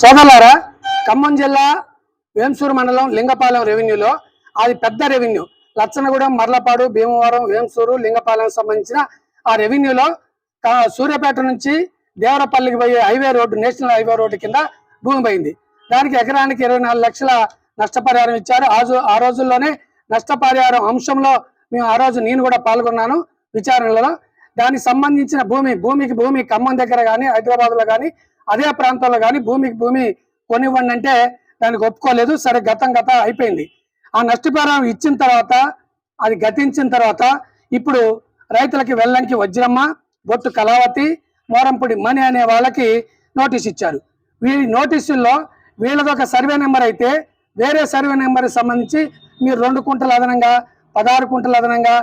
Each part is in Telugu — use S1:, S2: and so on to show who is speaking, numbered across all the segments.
S1: సోదరులారా ఖమ్మం జిల్లా వేంసూరు మండలం లింగపాలెం రెవెన్యూలో. అది పెద్ద రెవెన్యూ. లచ్చనగూడెం మర్లపాడు భీమవరం వేంసూరు లింగపాలెం సంబంధించిన ఆ రెవెన్యూలో సూర్యాపేట నుంచి దేవరపల్లికి పోయే highway road national highway road కింద భూమి పోయింది. దానికి ఎకరానికి ఇరవై నాలుగు లక్షల నష్టపరిహారం ఇచ్చారు. ఆ ఆ రోజుల్లోనే నష్టపరిహారం అంశంలో మేము ఆ రోజు నేను కూడా పాల్గొన్నాను. విచారణలో దానికి సంబంధించిన భూమి భూమికి భూమి ఖమ్మం దగ్గర కానీ హైదరాబాద్లో కానీ అదే ప్రాంతంలో కానీ భూమికి భూమి కొనివ్వండి అంటే దానికి ఒప్పుకోలేదు. సరే గతం గత అయిపోయింది. ఆ నష్టపరిహారం ఇచ్చిన తర్వాత అది గతించిన తర్వాత ఇప్పుడు రైతులకి వెళ్ళడానికి వజ్రమ్మ బొట్టు కళావతి మోరంపూడి మణి అనే వాళ్ళకి నోటీస్ ఇచ్చారు. వీరి నోటీసుల్లో వీళ్ళది ఒక సర్వే నెంబర్ అయితే వేరే సర్వే నెంబర్కి సంబంధించి మీరు రెండు కుంటల అదనంగా పదహారు కుంటల అదనంగా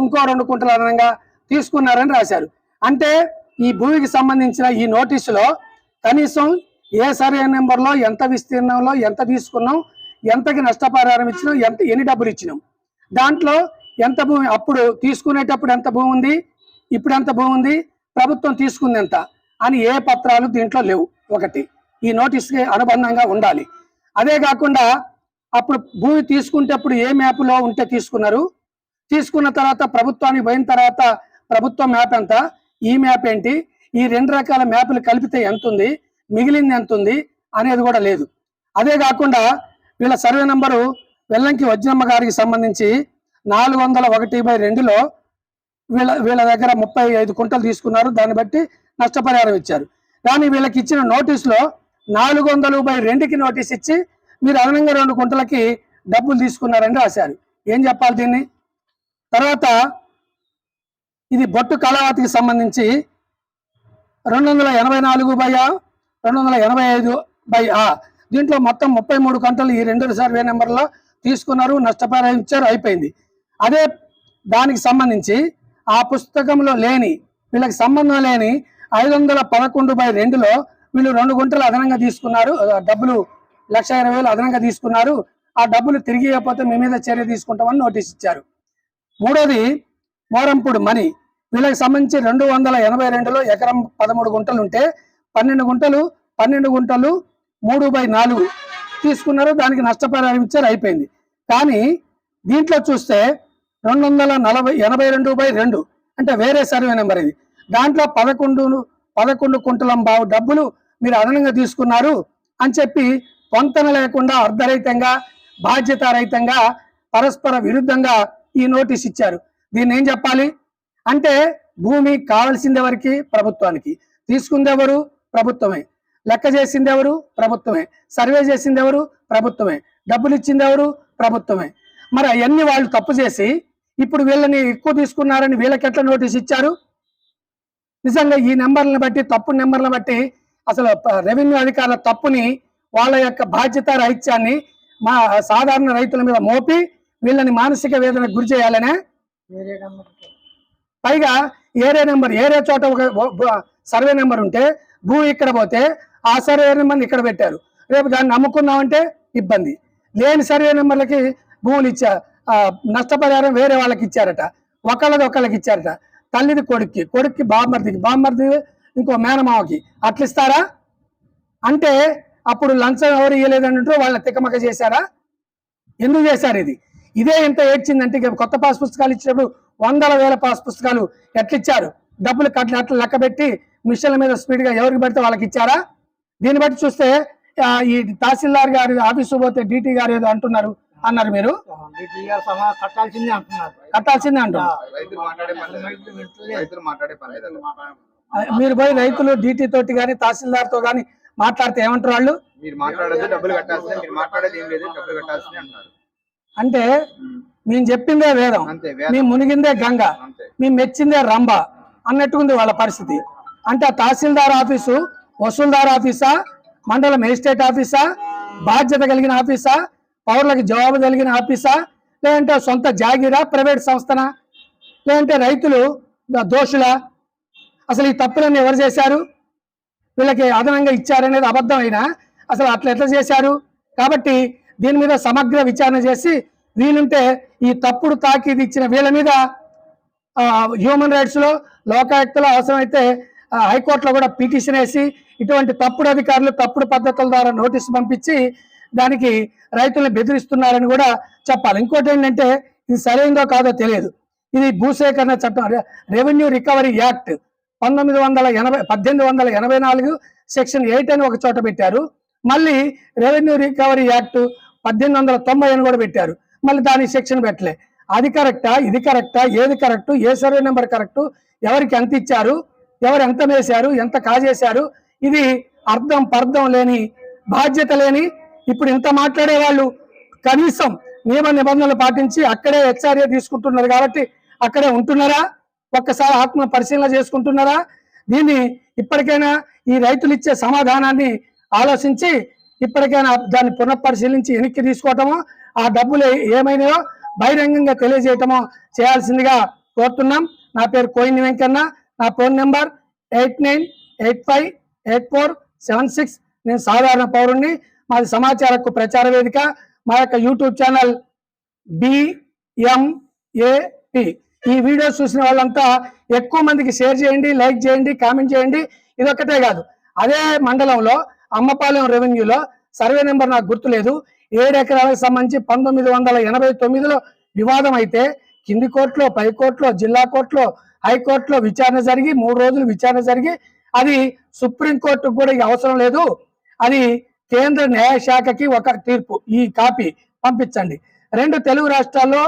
S1: ఇంకో రెండు కుంటల అదనంగా తీసుకున్నారని రాశారు. అంటే ఈ భూమికి సంబంధించిన ఈ నోటీసులో కనీసం ఏ సర్వే నెంబర్లో ఎంత విస్తీర్ణంలో ఎంత తీసుకున్నాం ఎంతకి నష్టపరిహారం ఇచ్చినాం ఎంత ఎన్ని డబ్బులు ఇచ్చినాం. దాంట్లో ఎంత భూమి అప్పుడు తీసుకునేటప్పుడు ఎంత భూమి ఉంది ఇప్పుడు ఎంత భూమి ఉంది ప్రభుత్వం తీసుకుంది ఎంత అని ఏ పత్రాలు దీంట్లో లేవు. ఒకటి ఈ నోటీస్కి అనుబంధంగా ఉండాలి. అదే కాకుండా అప్పుడు భూమి తీసుకునేటప్పుడు ఏ మ్యాప్లో ఉంటే తీసుకున్నారు? తీసుకున్న తర్వాత ప్రభుత్వానికి పోయిన తర్వాత ప్రభుత్వ మ్యాప్ ఎంత? ఈ మ్యాప్ ఏంటి? ఈ రెండు రకాల మ్యాప్లు కలిపితే ఎంత ఉంది మిగిలింది ఎంత ఉంది అనేది కూడా లేదు. అదే కాకుండా వీళ్ళ సర్వే నంబరు వెల్లంకి వజ్రమ్మ గారికి సంబంధించి నాలుగు వందల ఒకటి బై రెండులో వీళ్ళ వీళ్ళ దగ్గర ముప్పై ఐదు కుంటలు తీసుకున్నారు. దాన్ని బట్టి నష్టపరిహారం ఇచ్చారు. కానీ వీళ్ళకి ఇచ్చిన నోటీసులో నాలుగు వందలు బై రెండుకి నోటీస్ ఇచ్చి మీరు అదనంగా రెండు కుంటలకి డబ్బులు తీసుకున్నారని రాశారు. ఏం చెప్పాలి దీన్ని? తర్వాత ఇది బొట్టు కళావతికి సంబంధించి రెండు వందల ఎనభై నాలుగు బై ఆ, రెండు వందల ఎనభై ఐదు బై ఆ. దీంట్లో మొత్తం ముప్పై మూడు గంటలు ఈ రెండు సర్వే నెంబర్లో తీసుకున్నారు నష్టపరిహారం ఇచ్చారు అయిపోయింది. అదే దానికి సంబంధించి ఆ పుస్తకంలో లేని వీళ్ళకి సంబంధం లేని ఐదు వందల పదకొండు బై రెండులో వీళ్ళు రెండు గుంటలు అదనంగా తీసుకున్నారు డబ్బులు లక్ష ఇరవై వేలు అదనంగా తీసుకున్నారు. ఆ డబ్బులు తిరిగి ఇవ్వకపోతే మీ మీద చర్య తీసుకుంటామని నోటీస్ ఇచ్చారు. మూడోది మోరంపూడి మణి వీళ్ళకి సంబంధించి రెండు వందల ఎనభై రెండులో ఎకరం పదమూడు గుంటలు ఉంటే పన్నెండు గుంటలు పన్నెండు గుంటలు మూడు బై నాలుగు తీసుకున్నారు. దానికి నష్టపరిహారం ఇచ్చారు అయిపోయింది. కానీ దీంట్లో చూస్తే రెండు వందల నలభై ఎనభై రెండు బై రెండు అంటే వేరే సర్వే నెంబర్ ఇది. దాంట్లో పదకొండు పదకొండు కుంటలం బావు డబ్బులు మీరు అదనంగా తీసుకున్నారు అని చెప్పి పొంతన లేకుండా అర్ధరహితంగా బాధ్యతారహితంగా పరస్పర విరుద్ధంగా ఈ నోటీస్ ఇచ్చారు. దీన్ని ఏం చెప్పాలి? అంటే భూమి కావాల్సింది ఎవరికి ప్రభుత్వానికి. తీసుకుందెవరు? ప్రభుత్వమే. లెక్క చేసింది ఎవరు ప్రభుత్వమే. సర్వే చేసింది ఎవరు ప్రభుత్వమే. డబ్బులు ఇచ్చింది ఎవరు ప్రభుత్వమే. మరి అవన్నీ వాళ్ళు తప్పు చేసి ఇప్పుడు వీళ్ళని ఎక్కువ తీసుకున్నారని వీళ్ళకి ఎట్లా నోటీస్ ఇచ్చారు? నిజంగా ఈ నెంబర్లను బట్టి తప్పు నెంబర్లను బట్టి అసలు రెవెన్యూ అధికారుల తప్పుని వాళ్ళ యొక్క బాధ్యత రాహిత్యాన్ని మా సాధారణ రైతుల మీద మోపి వీళ్ళని మానసిక వేదనకు గురి చేయాలనే పైగా ఏరియా నెంబర్ ఏరియా చోట ఒక సర్వే నెంబర్ ఉంటే భూమి ఇక్కడ పోతే ఆ సర్వే నెంబర్ని ఇక్కడ పెట్టారు. రేపు దాన్ని నమ్ముకుందామంటే ఇబ్బంది. లేని సర్వే నెంబర్లకి భూములు ఇచ్చా నష్టపరిహారం వేరే వాళ్ళకి ఇచ్చారట. ఒకళ్ళది ఒకళ్ళకి ఇచ్చారట. తల్లిది కొడుక్కి కొడుక్కి బామ్మర్దికి బామ్మర్ది ఇంకో మేనమావకి అట్లా ఇస్తారా? అంటే అప్పుడు లంచం ఎవరు ఇవ్వలేదంటూ వాళ్ళ తికమక చేశారా? ఎందుకు చేశారు ఇది? ఇదే ఎంత ఏడ్చిందంటే ఇక కొత్త పాస్ పుస్తకాలు ఇచ్చినప్పుడు వందల వేల పాస్ పుస్తకాలు ఎట్లా ఇచ్చారు డబ్బులు కట్ల అట్లా లెక్క పెట్టి మిషన్ల మీద స్పీడ్గా ఎవరికి పడితే వాళ్ళకి ఇచ్చారా? దీన్ని బట్టి చూస్తే ఈ తహసీల్దార్ గారి ఆఫీసు పోతే డిటి గారు ఏదో అంటున్నారు. అన్నారు మీరు?
S2: డిఆర్ సమా కట్టాల్సిందే అంటున్నారు.
S1: కట్టాల్సిందే అంటున్నారు.
S3: రైతులు మాట్లాడే పని లేదు. రైతులు మాట్లాడే పని లేదు.
S1: ఆ, మీరు పోయి రైతులు డిటి తోటి కానీ తహసీల్దార్తో కానీ మాట్లాడితే ఏమంటారు వాళ్ళు?
S3: మీరు మాట్లాడేది డబ్బులు కట్టాల్సిందే. మీరు మాట్లాడేది ఏం లేదు డబ్బులు కట్టాల్సిందే అంటున్నారు.
S1: అంటే మేము చెప్పిందే వేదం. మేము మునిగిందే గంగ. మేము మెచ్చిందే రంభ అన్నట్టుంది వాళ్ళ పరిస్థితి. అంటే ఆ తహసీల్దార్ ఆఫీసు వసూల్దార్ ఆఫీసా మండల మేజిస్ట్రేట్ ఆఫీసా బాధ్యత కలిగిన ఆఫీసా పౌరులకు జవాబు కలిగిన ఆఫీసా లేదంటే సొంత జాగీరా ప్రైవేట్ సంస్థనా? లేదంటే రైతులు దోషులా? అసలు ఈ తప్పులన్నీ ఎవరు చేశారు? వీళ్ళకి అదనంగా ఇచ్చారనేది అబద్ధం అయినా అసలు అట్లా ఎట్లా చేశారు? కాబట్టి దీని మీద సమగ్ర విచారణ చేసి వీలుంటే ఈ తప్పుడు తాకీదు ఇచ్చిన వీళ్ళ మీద హ్యూమన్ రైట్స్లో లోకాయుక్తలో అవసరమైతే హైకోర్టులో కూడా పిటిషన్ వేసి ఇటువంటి తప్పుడు అధికారులు తప్పుడు పద్ధతుల ద్వారా నోటీసు పంపించి దానికి రైతులను బెదిరిస్తున్నారని కూడా చెప్పాలి. ఇంకోటి ఏంటంటే ఇది సరైందో కాదో తెలియదు. ఇది భూసేకరణ చట్టం రెవెన్యూ రికవరీ యాక్ట్ పంతొమ్మిది వందల ఎనభై పద్దెనిమిది వందల ఎనభై నాలుగు సెక్షన్ ఎయిట్ అని ఒక చోట పెట్టారు. మళ్ళీ రెవెన్యూ రికవరీ యాక్ట్ పద్దెనిమిది వందల తొంభై అని కూడా పెట్టారు. మళ్ళీ దాని సెక్షన్ పెట్టలే. అది కరెక్టా? ఇది కరెక్టా? ఏది కరెక్ట్? ఏ సర్వే నెంబర్ కరెక్టు? ఎవరికి ఎంత ఇచ్చారు? ఎవరు ఎంత వేశారు? ఎంత కాజేశారు? ఇది అర్థం పర్థం లేని బాధ్యత లేని ఇప్పుడు ఇంత మాట్లాడే వాళ్ళు కనీసం నియమ నిబంధనలు పాటించి అక్కడే హెచ్ఆర్ఏ తీసుకుంటున్నారు కాబట్టి అక్కడే ఉంటున్నారా? ఒక్కసారి ఆత్మ పరిశీలన చేసుకుంటున్నారా? దీన్ని ఇప్పటికైనా ఈ రైతులు ఇచ్చే సమాధానాన్ని ఆలోచించి ఇప్పటికైనా దాన్ని పునఃపరిశీలించి వెనక్కి తీసుకోవటమో ఆ డబ్బులు ఏమైనాయో బహిరంగంగా తెలియజేయటమో చేయాల్సిందిగా కోరుతున్నాం. నా పేరు కోయిన్ వెంకన్న. నా phone number eight nine eight five eight four seven six. నేను సాధారణ పౌరుణ్ణి. మాది సమాచార హక్కు ప్రచార వేదిక. మా యొక్క యూట్యూబ్ ఛానల్ బిఎంఏపి ఈ వీడియో చూసిన వాళ్ళంతా ఎక్కువ మందికి షేర్ చేయండి లైక్ చేయండి కామెంట్ చేయండి. ఇదొక్కటే కాదు. అదే మండలంలో అమ్మపాలెం రెవెన్యూలో సర్వే నెంబర్ నాకు గుర్తులేదు. ఏడు ఎకరాలకు సంబంధించి పంతొమ్మిది వందల ఎనభై తొమ్మిదిలో వివాదం అయితే కింది కోర్టులో పై కోర్టులో జిల్లా కోర్టులో హైకోర్టులో విచారణ జరిగి మూడు రోజులు విచారణ జరిగి అది సుప్రీంకోర్టుకు కూడా అవసరం లేదు. అది కేంద్ర న్యాయశాఖకి ఒక తీర్పు ఈ కాపీ పంపించండి. రెండు తెలుగు రాష్ట్రాల్లో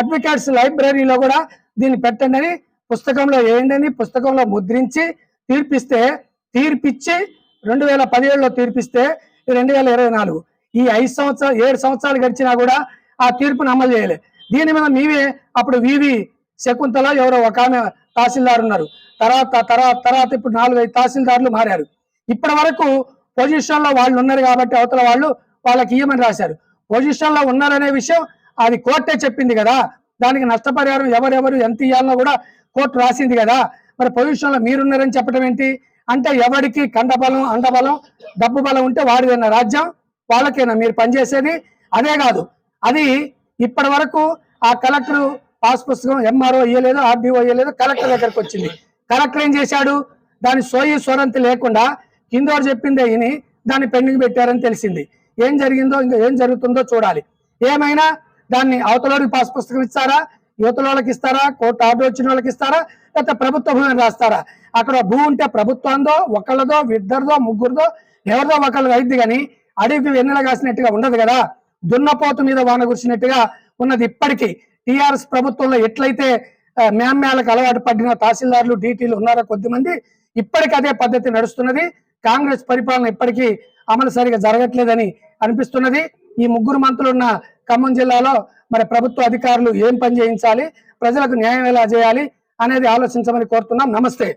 S1: అడ్వకేట్స్ లైబ్రరీలో కూడా దీన్ని పెట్టండి అని పుస్తకంలో వేయండి అని పుస్తకంలో ముద్రించి తీర్పిస్తే తీర్పిచ్చి రెండు వేల పదిహేడులో తీర్పిస్తే రెండు వేల ఇరవై నాలుగు. ఈ ఐదు సంవత్సరాలు ఏడు సంవత్సరాలు గడిచినా కూడా ఆ తీర్పును అమలు చేయలే. దీని మీద మీవే అప్పుడు వివి శకుంతల ఎవరో ఒక ఆమె తహసీల్దార్ ఉన్నారు. తర్వాత తర్వాత తర్వాత ఇప్పుడు నాలుగు ఐదు తహసీల్దార్లు మారారు. ఇప్పటి వరకు పొజిషన్లో వాళ్ళు ఉన్నారు కాబట్టి అవతల వాళ్ళు వాళ్ళకి ఇయ్యమని రాశారు. పొజిషన్లో ఉన్నారనే విషయం అది కోర్టే చెప్పింది కదా. దానికి నష్టపరిహారం ఎవరెవరు ఎంత ఇవ్వాలనో కూడా కోర్టు రాసింది కదా. మరి పొజిషన్లో మీరున్నారని చెప్పడం ఏంటి? అంటే ఎవరికి కండబలం అండబలం డబ్బు బలం ఉంటే వాడిదైన రాజ్యం వాళ్ళకైనా మీరు పనిచేసేది అదే కాదు. అది ఇప్పటి వరకు ఆ కలెక్టర్ పాస్ పుస్తకం ఎంఆర్ఓ ఇయ్యలేదు ఆర్డీఓ ఇయ్యలేదు కలెక్టర్ దగ్గరకు వచ్చింది. కలెక్టర్ ఏం చేశాడు? దాని సోయి సొరంతి లేకుండా కిందోరు చెప్పిందే విని దాన్ని పెండింగ్ పెట్టారని తెలిసింది. ఏం జరిగిందో ఇంకా ఏం జరుగుతుందో చూడాలి. ఏమైనా దాన్ని అవతలోడికి పాస్ పుస్తకం ఇస్తారా? యువతల వాళ్ళకి ఇస్తారా? కోర్టు ఆర్డర్ వచ్చిన వాళ్ళకి ఇస్తారా? లేకపోతే ప్రభుత్వ భూమిని రాస్తారా? అక్కడ భూ ఉంటే ప్రభుత్వందో ఒకళ్ళదో ఇద్దరిదో ముగ్గురుదో ఎవరిదో ఒకళ్ళు అయింది కానీ అడవికి వెన్నెల కాసినట్టుగా ఉండదు కదా. దున్నపోతు మీద వాన కురిసినట్టుగా ఉన్నది ఇప్పటికీ. టీఆర్ఎస్ ప్రభుత్వంలో ఎట్లయితే మ్యామ్యాలకు అలవాటు పడిన తహసీల్దార్లు డీటీలు ఉన్నారో కొద్దిమంది ఇప్పటికీ అదే పద్ధతి నడుస్తున్నది. కాంగ్రెస్ పరిపాలన ఇప్పటికీ అమలు సరిగా జరగట్లేదని అనిపిస్తున్నది. ఈ ముగ్గురు మంత్రులు ఉన్న ఖమ్మం జిల్లాలో మరి ప్రభుత్వ అధికారులు ఏం పని చేయించాలి? ప్రజలకు న్యాయం ఎలా చేయాలి? అనేది ఆలోచించమని కోరుతున్నాం. నమస్తే.